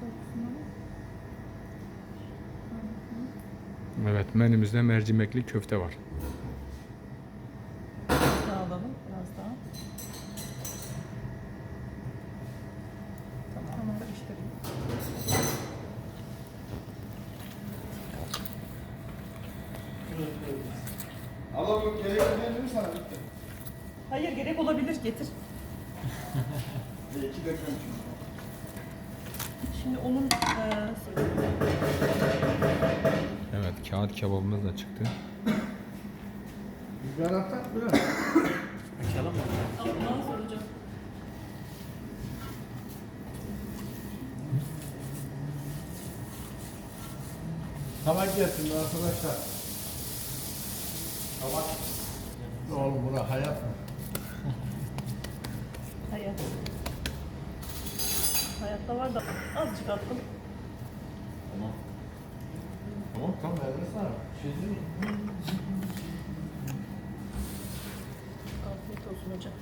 Korkusunu ama. Evet menümüzde mercimekli köfte var. Daha alalım biraz daha. Tamam. Tamam karıştırayım. Abla bu mi sana? Bitti. Hayır gerek olabilir getir. Dakika çünkü. Şimdi onun eee Evet kağıt kebabımız da çıktı. Biber atak biraz. Ondan soracağım. Tabak getirin arkadaşlar. Tabak. Oğlum bura hayat mı? Hayat. Hayatta var da azıcık attım. Tamam. Tamam tamam verdim sana. Şey değil mi? Afiyet olsun hocam.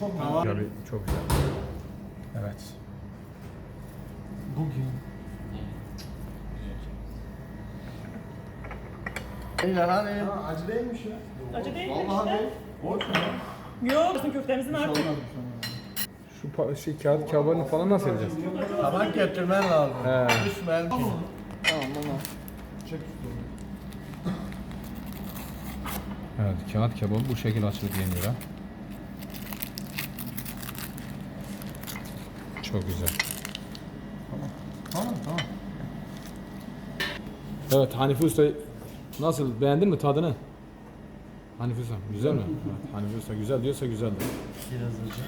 Çok. Tabii çok güzel. Evet. Bugün. Beyler hani acı değilmiş ya. Acı değil Vallahi değil. Boş mu? Yok. Bizim köftemizin artık. Pa- şey kağıt kebabını falan nasıl edeceğiz? Tabak getirmen lazım. He. Düşmen. Tamam tamam. Çek Evet kağıt kebabı bu şekilde açılıp yeniyor ha. Çok güzel. Tamam tamam. Evet Hanifi Usta nasıl beğendin mi tadını? Hanifi Usta güzel mi? Evet, Hanifi Usta güzel diyorsa güzeldir. Biraz acı.